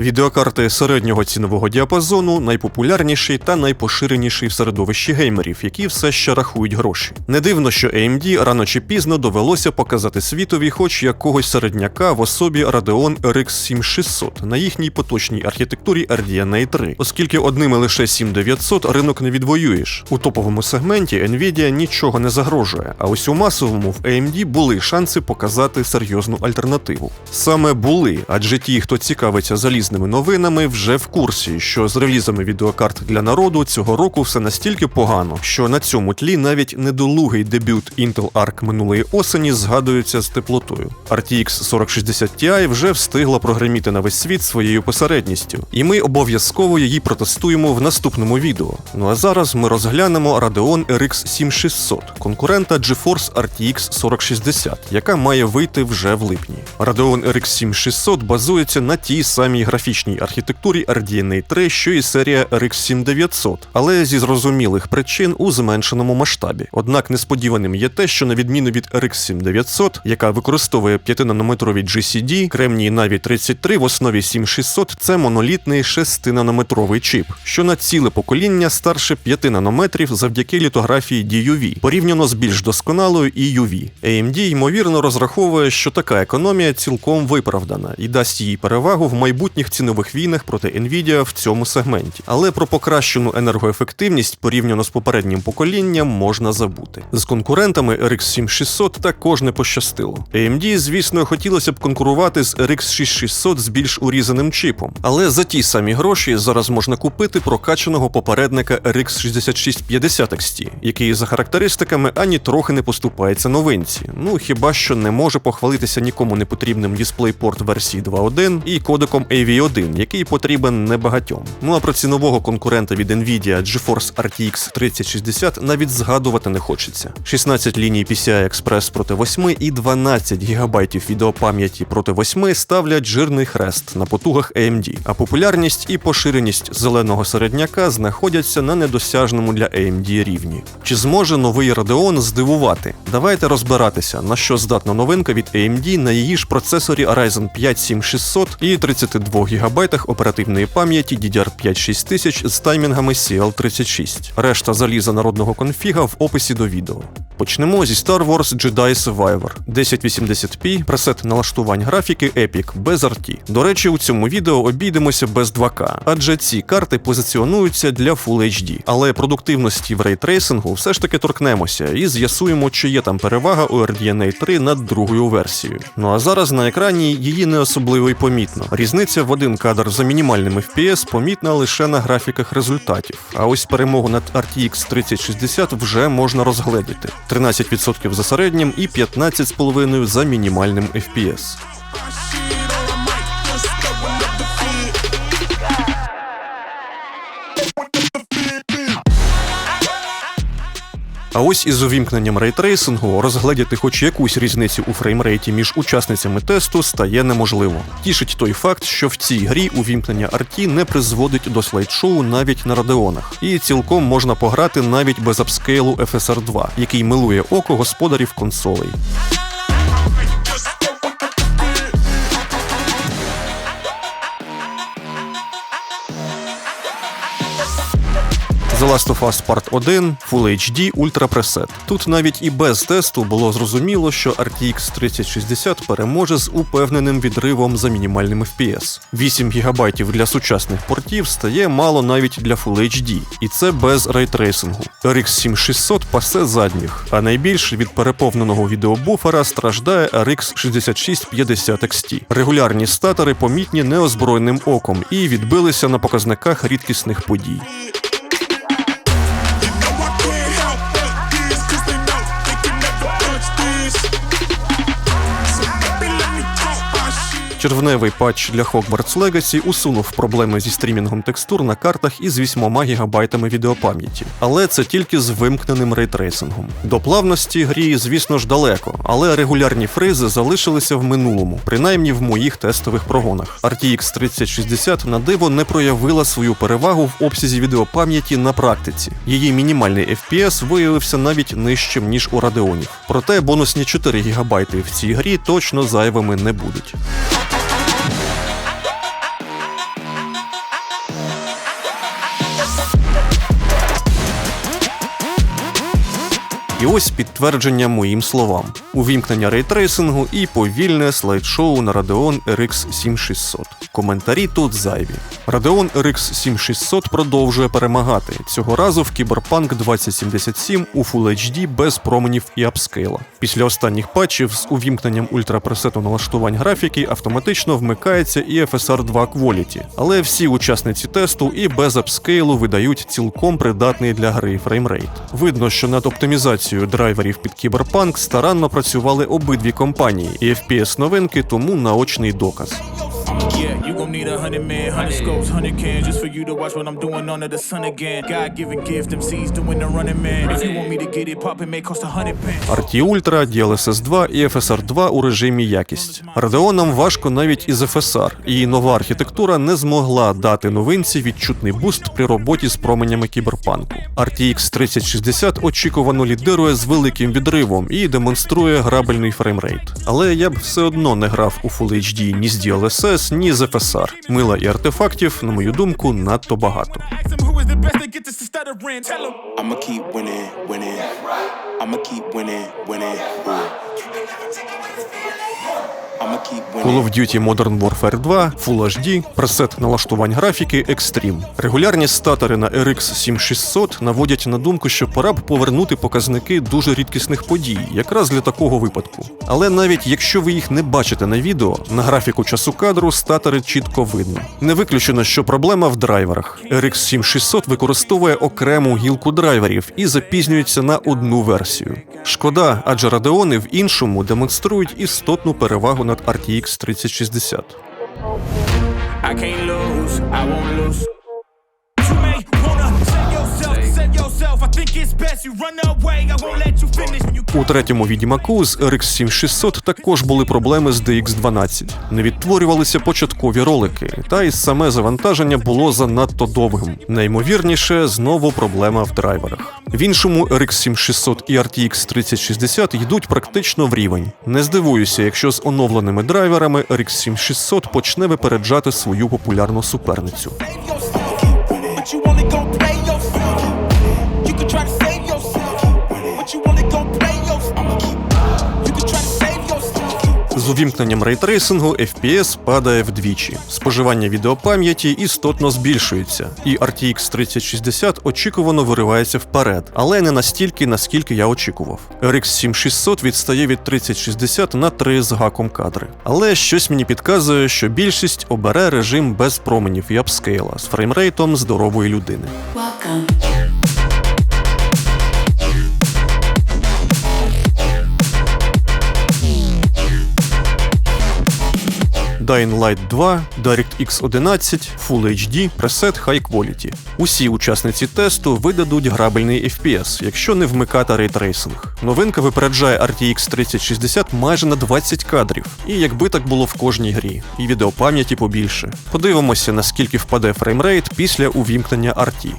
Відеокарти середнього цінового діапазону найпопулярніші та найпоширеніші в середовищі геймерів, які все ще рахують гроші. Не дивно, що AMD рано чи пізно довелося показати світові хоч якогось середняка в особі Radeon RX 7600 на їхній поточній архітектурі RDNA 3, оскільки одними лише 7900 ринок не відвоюєш. У топовому сегменті Nvidia нічого не загрожує, а ось у масовому в AMD були шанси показати серйозну альтернативу. Саме були, адже ті, хто цікавиться залізними новинами, вже в курсі, що з релізами відеокарт для народу цього року все настільки погано, що на цьому тлі навіть недолугий дебют Intel Arc минулої осені згадується з теплотою. RTX 4060 Ti вже встигла прогреміти на весь світ своєю посередністю, і ми обов'язково її протестуємо в наступному відео. Ну а зараз ми розглянемо Radeon RX 7600, конкурента GeForce RTX 4060, яка має вийти вже в липні. Radeon RX 7600 базується на тій самій графічній архітектурі RDNA 3, що і серія RX 7900, але зі зрозумілих причин у зменшеному масштабі. Однак несподіваним є те, що на відміну від RX 7900, яка використовує 5-нанометрові GCD, Кремній Navi 33 в основі 7600 це монолітний 6-нанометровий чіп, що на ціле покоління старше 5 нанометрів завдяки літографії DUV, порівняно з більш досконалою EUV. AMD ймовірно розраховує, що така економія цілком виправдана і дасть їй перевагу в майбутніх цінових війнах проти Nvidia в цьому сегменті. Але про покращену енергоефективність порівняно з попереднім поколінням можна забути. З конкурентами RX 7600 також не пощастило. AMD, звісно, хотілося б конкурувати з RX 6600 з більш урізаним чипом, але за ті самі гроші зараз можна купити прокачаного попередника RX 6650 XT, який за характеристиками ані трохи не поступається новинці. Ну хіба що не може похвалитися нікому не потрібним DisplayPort версії 2.1 і кодеком AV1, який потрібен небагатьом. Ну а про цінового конкурента від Nvidia GeForce RTX 3060 навіть згадувати не хочеться. 16 ліній PCI Express проти 8 і 12 ГБ відеопам'яті проти 8 ставлять жирний хрест на потугах AMD, а популярність і поширеність зеленого середняка знаходяться на недосяжному для AMD рівні. Чи зможе новий Radeon здивувати? Давайте розбиратися, на що здатна новинка від AMD на її ж процесорі Ryzen 5 7600 і 32 ГБ оперативної пам'яті DDR5 6000 з таймінгами CL36. Решта заліза народного конфіга в описі до відео. Почнемо зі Star Wars Jedi Survivor 1080p, пресет налаштувань графіки Epic без RT. До речі, у цьому відео обійдемося без 2К, адже ці карти позиціонуються для Full HD. Але продуктивності в рейтрейсингу все ж таки торкнемося і з'ясуємо, чи є там перевага у RDNA 3 над другою версією. Ну а зараз на екрані її не особливо й помітно. Різниця в один кадр за мінімальним FPS помітна лише на графіках результатів. А ось перемогу над RTX 3060 вже можна розгледіти. 13% за середнім і 15,5% за мінімальним FPS. А ось із увімкненням рейтрейсингу розгледіти хоч якусь різницю у фреймрейті між учасницями тесту стає неможливо. Тішить той факт, що в цій грі увімкнення RT не призводить до слайд-шоу навіть на радеонах, і цілком можна пограти навіть без апскейлу FSR 2, який милує око господарів консолей. The Last of Us Part 1 Full HD Ultra Preset. Тут навіть і без тесту було зрозуміло, що RTX 3060 переможе з упевненим відривом за мінімальним FPS. 8 ГБ для сучасних портів стає мало навіть для Full HD, і це без рейтрейсингу. RX 7600 пасе задніх, а найбільше від переповненого відеобуфера страждає RX 6650 XT. Регулярні статори помітні неозброєним оком і відбилися на показниках рідкісних подій. Червневий патч для Hogwarts Legacy усунув проблеми зі стрімінгом текстур на картах із 8 гігабайтами відеопам'яті, але це тільки з вимкненим рейтрейсингом. До плавності грі, звісно ж, далеко, але регулярні фризи залишилися в минулому, принаймні в моїх тестових прогонах. RTX 3060 на диво не проявила свою перевагу в обсязі відеопам'яті на практиці. Її мінімальний FPS виявився навіть нижчим ніж у Radeonів. Проте бонусні 4 ГБ в цій грі точно зайвими не будуть. І ось підтвердження моїм словам: увімкнення рейтрейсингу і повільне слайд-шоу на Radeon RX 7600. Коментарі тут зайві. Radeon RX 7600 продовжує перемагати цього разу в Cyberpunk 2077 у Full HD без променів і апскейла. Після останніх патчів з увімкненням ультрапресету налаштувань графіки автоматично вмикається і FSR 2 Quality, але всі учасниці тесту і без апскейлу видають цілком придатний для гри фреймрейт. Видно, що над оптимізацією драйверів під кіберпанк старанно працювали обидві компанії, і FPS новинки тому наочний доказ. Yeah, you gon' need a hundred men, hundred scopes, hundred cans just for you to watch what I'm doing under the sun again. God given gift, MCs doing the running man. If you want me to get it poppin', may cost a hundred pence. RT Ultra, DLSS 2 і FSR 2 у режимі якість. Radeon важко навіть із FSR, і нова архітектура не змогла дати новинці відчутний буст при роботі з променями кіберпанку. RTX 3060 очікувано лідирує з великим відривом і демонструє грабельний фреймрейт. Але я б все одно не грав у Full HD ні з DLSS, ні з FSR. Мила і артефактів, на мою думку, надто багато. I'ma keep winning, winning. I'ma keep winning, winning. Call of Duty Modern Warfare 2, Full HD, пресет налаштувань графіки Extreme. Регулярні статори на RX 7600 наводять на думку, що пора б повернути показники дуже рідкісних подій, якраз для такого випадку. Але навіть якщо ви їх не бачите на відео, на графіку часу кадру статори чітко видно. Не виключено, що проблема в драйверах. RX 7600 використовує окрему гілку драйверів і запізнюється на одну версію. Шкода, адже радеони в іншому демонструють істотну перевагу над RTX 3060. I can't lose, I won't lose. You may wanna save yourself. I think it's best you run away. I won't let you finish У третьому відьмаку з RX 7600 також були проблеми з DX12. Не відтворювалися початкові ролики, та й саме завантаження було занадто довгим. Найімовірніше, знову проблема в драйверах. В іншому RX 7600 і RTX 3060 йдуть практично в рівень. Не здивуюся, якщо з оновленими драйверами RX 7600 почне випереджати свою популярну суперницю. З увімкненням рейтрейсингу FPS падає вдвічі. Споживання відеопам'яті істотно збільшується, і RTX 3060 очікувано виривається вперед, але не настільки, наскільки я очікував. RX 7600 відстає від 3060 на 3 з гаком кадри. Але щось мені підказує, що більшість обере режим без променів і апскейла з фреймрейтом здорової людини. Welcome. Dying Light 2, DirectX 11, Full HD, пресет High Quality. Усі учасниці тесту видадуть грабельний FPS, якщо не вмикати рейтрейсинг. Новинка випереджає RTX 3060 майже на 20 кадрів. І якби так було в кожній грі, і відеопам'яті побільше. Подивимося, наскільки впаде фреймрейт після увімкнення RT.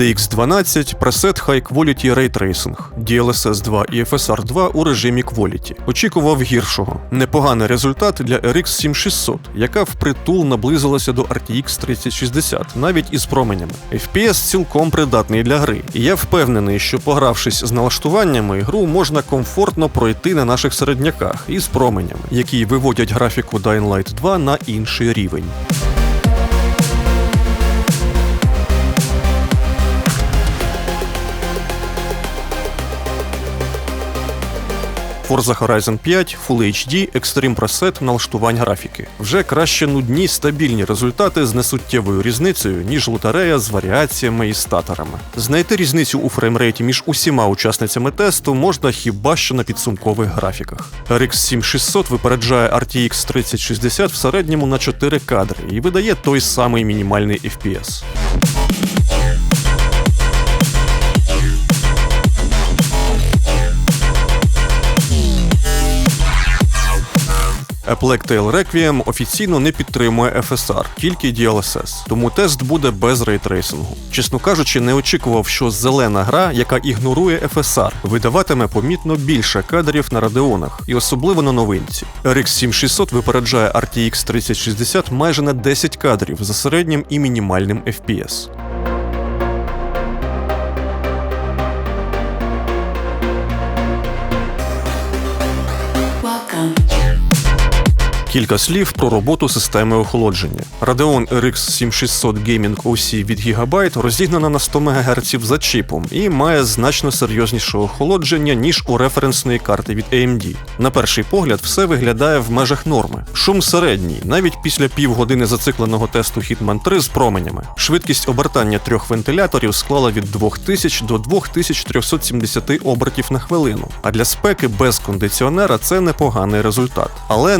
DX12, пресет High Quality Ray Tracing, DLSS 2 і FSR 2 у режимі Quality. Очікував гіршого. Непоганий результат для RX 7600, яка впритул наблизилася до RTX 3060, навіть із променями. FPS цілком придатний для гри, і я впевнений, що погравшись з налаштуваннями, гру можна комфортно пройти на наших середняках із променями, які виводять графіку Dying Light 2 на інший рівень. Forza Horizon 5, Full HD, Extreme Preset, налаштувань графіки. Вже краще нудні стабільні результати з несуттєвою різницею, ніж лотерея з варіаціями і статорами. Знайти різницю у фреймрейті між усіма учасницями тесту можна хіба що на підсумкових графіках. RX 7600 випереджає RTX 3060 в середньому на 4 кадри і видає той самий мінімальний FPS. Plague Tale Requiem офіційно не підтримує FSR, тільки DLSS, тому тест буде без рейтрейсингу. Чесно кажучи, не очікував, що зелена гра, яка ігнорує FSR, видаватиме помітно більше кадрів на радеонах, і особливо на новинці. RX 7600 випереджає RTX 3060 майже на 10 кадрів за середнім і мінімальним FPS. Кілька слів про роботу системи охолодження. Radeon RX 7600 Gaming OC від Gigabyte розігнана на 100 МГц за чіпом і має значно серйозніше охолодження, ніж у референсної карти від AMD. На перший погляд, все виглядає в межах норми. Шум середній, навіть після півгодини зацикленого тесту Hitman 3 з променями. Швидкість обертання трьох вентиляторів склала від 2000 до 2370 обертів на хвилину. А для спеки без кондиціонера це непоганий результат. Але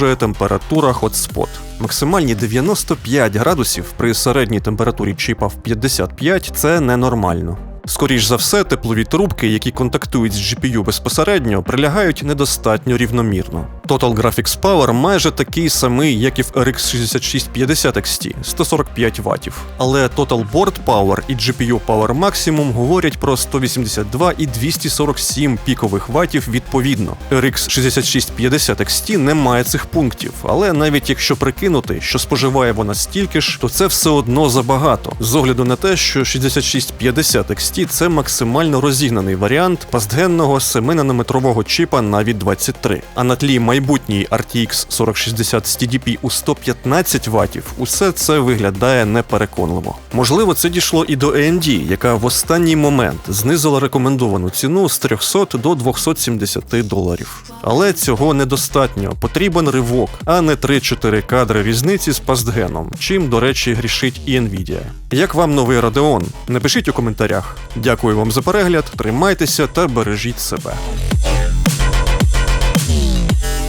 насторожує температура Hotspot. Максимальні 95 градусів при середній температурі чіпа в 55 це ненормально. Скоріш за все, теплові трубки, які контактують з GPU безпосередньо, прилягають недостатньо рівномірно. Total Graphics Power майже такий самий, як і в RX 6650 XT 145 Вт. Але Total Board Power і GPU Power Maximum говорять про 182 і 247 пікових ватів відповідно. RX 6650 XT не має цих пунктів, але навіть якщо прикинути, що споживає вона стільки ж, то це все одно забагато. З огляду на те, що 6650 XT це максимально розігнаний варіант пастгенного 7-нанометрового чіпа навіть 23. А на тлі майбутньої RTX 4060 з TDP у 115 Вт усе це виглядає непереконливо. Можливо, це дійшло і до AMD, яка в останній момент знизила рекомендовану ціну з 300 до 270 доларів. Але цього недостатньо. Потрібен ривок, а не 3-4 кадри різниці з пастгеном, чим, до речі, грішить і Nvidia. Як вам новий Radeon? Напишіть у коментарях. Дякую вам за перегляд, тримайтеся та бережіть себе.